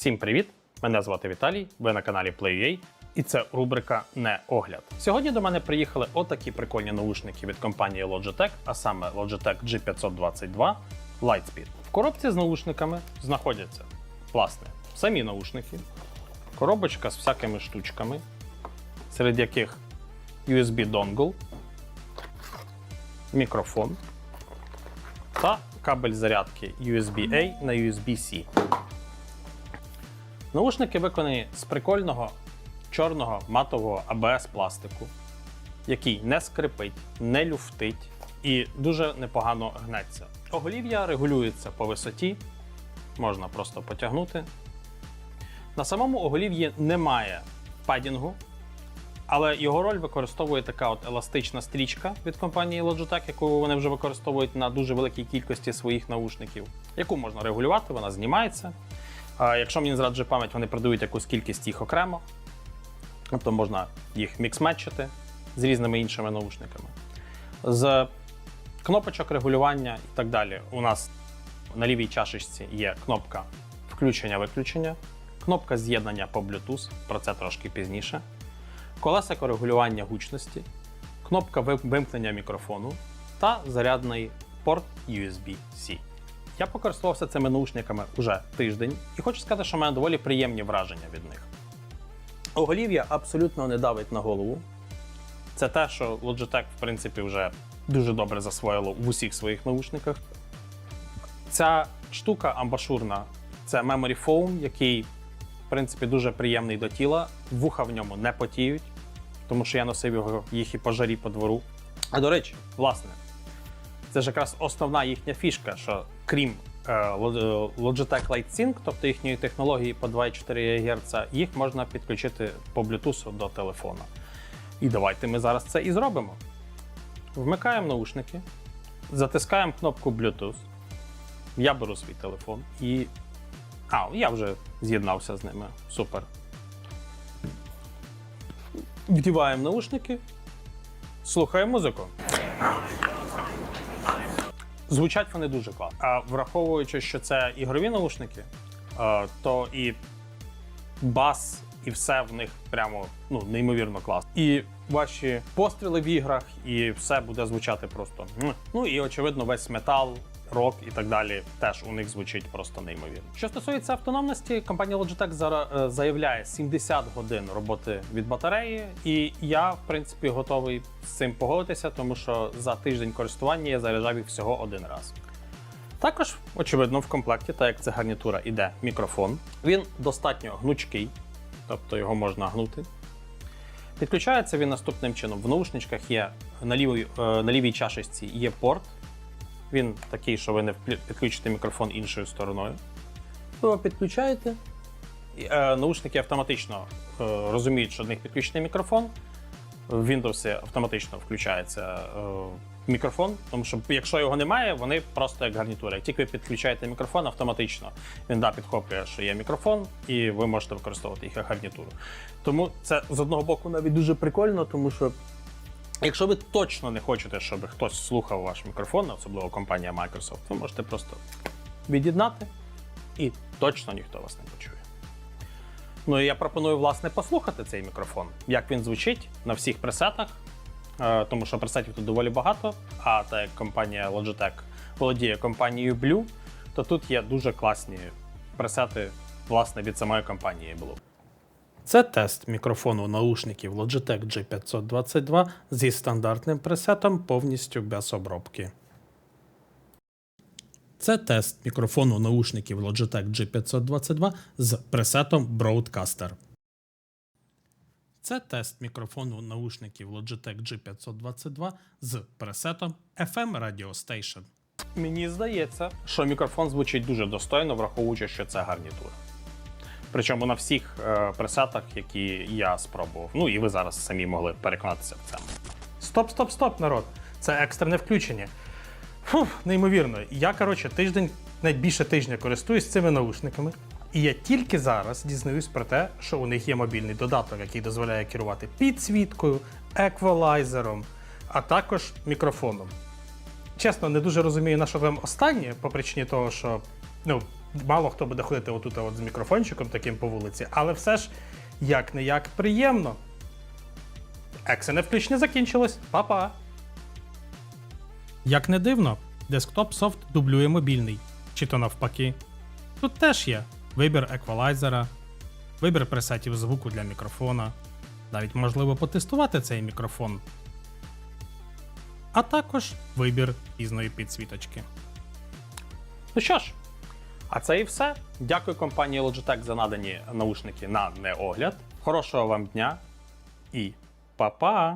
Всім привіт! Мене звати Віталій, ви на каналі PlayUA, і це рубрика Не огляд. Сьогодні до мене приїхали отакі прикольні наушники від компанії Logitech, а саме Logitech G522 Lightspeed. В коробці з наушниками знаходяться власне самі наушники, коробочка з всякими штучками, серед яких USB донгл, мікрофон та кабель зарядки USB-A на USB-C. Наушники виконані з прикольного чорного матового ABS пластику, який не скрипить, не люфтить і дуже непогано гнеться. Оголів'я регулюється по висоті, можна просто потягнути. На самому оголів'ї немає падінгу, але його роль використовує така от еластична стрічка від компанії Logitech, яку вони вже використовують на дуже великій кількості своїх наушників, яку можна регулювати, вона знімається. Якщо мені зраджує пам'ять, вони продають якусь кількість їх окремо, тобто можна їх мікс-метчити з різними іншими наушниками. З кнопочок регулювання і так далі. У нас на лівій чашечці є кнопка включення-виключення, кнопка з'єднання по Bluetooth, про це трошки пізніше, колесико регулювання гучності, кнопка вимкнення мікрофону та зарядний порт USB-C. Я покористувався цими наушниками уже тиждень і хочу сказати, що в мене доволі приємні враження від них. Оголів'я абсолютно не давить на голову. Це те, що Logitech, в принципі, вже дуже добре засвоїло в усіх своїх наушниках. Ця штука амбашурна це Memory Foam, який, в принципі, дуже приємний до тіла. Вуха в ньому не потіють, тому що я носив його їх і по жарі по двору. А до речі, власне, це ж якраз основна їхня фішка, що крім е, Lo- Logitech LightSync, тобто їхньої технології по 2,4 ГГц, їх можна підключити по Bluetooth до телефона. І давайте ми зараз це і зробимо. Вмикаємо наушники, затискаємо кнопку Bluetooth. Я беру свій телефон і. А, я вже з'єднався з ними. Супер. Вдіваємо наушники, слухаємо музику. Звучать вони дуже класно. А враховуючи, що це ігрові наушники, е, то і бас, і все в них прямо ну, неймовірно класно. І ваші постріли в іграх, і все буде звучати просто. Ну і очевидно, весь метал. Рок і так далі теж у них звучить просто неймовірно. Що стосується автономності, компанія Logitech зара- е, заявляє 70 годин роботи від батареї, і я, в принципі, готовий з цим погодитися, тому що за тиждень користування я заряджав їх всього один раз. Також, очевидно, в комплекті, так як це гарнітура, іде мікрофон. Він достатньо гнучкий, тобто його можна гнути. Підключається він наступним чином. В наушничках є на лівій, е, на лівій чашечці є порт. Він такий, що ви не підключите мікрофон іншою стороною. Ви його підключаєте. І, е, наушники автоматично е, розуміють, що до них підключений мікрофон. В Windows автоматично включається е, мікрофон, тому що якщо його немає, вони просто як гарнітура. Як тільки ви підключаєте мікрофон, автоматично він да, підхоплює, що є мікрофон, і ви можете використовувати їх як гарнітуру. Тому це з одного боку навіть дуже прикольно, тому що Якщо ви точно не хочете, щоб хтось слухав ваш мікрофон, особливо компанія Microsoft, ви можете просто від'єднати і точно ніхто вас не почує. Ну і я пропоную, власне, послухати цей мікрофон, як він звучить на всіх пресетах, е, тому що пресетів тут доволі багато. А так як компанія Logitech володіє компанією Blue, то тут є дуже класні пресети, власне, від самої компанії Blue. Це тест мікрофону наушників Logitech G522 зі стандартним пресетом повністю без обробки. Це тест мікрофону наушників Logitech G522 з пресетом Broadcaster. Це тест мікрофону наушників Logitech G522 з пресетом FM Radio Station. Мені здається, що мікрофон звучить дуже достойно, враховуючи, що це гарнітура. Причому на всіх е, пресетах, які я спробував. Ну і ви зараз самі могли переконатися в цьому. Стоп, стоп, стоп, народ. Це екстрене включення. Фух, неймовірно. Я, коротше, тиждень, навіть більше тижня користуюсь цими наушниками. І я тільки зараз дізнаюсь про те, що у них є мобільний додаток, який дозволяє керувати підсвіткою, еквалайзером, а також мікрофоном. Чесно, не дуже розумію, на що там останнє, по причині того, що ну, Мало хто буде ходити отут от з мікрофончиком таким по вулиці, але все ж як не як приємно. Екseне включення закінчилось. Па-па! Як не дивно, десктоп софт дублює мобільний, чи то навпаки. Тут теж є вибір еквалайзера, вибір пресетів звуку для мікрофона, навіть можливо потестувати цей мікрофон, а також вибір різної підсвіточки. Ну що ж, а це і все. Дякую компанії Logitech за надані наушники на неогляд. Хорошого вам дня і па-па!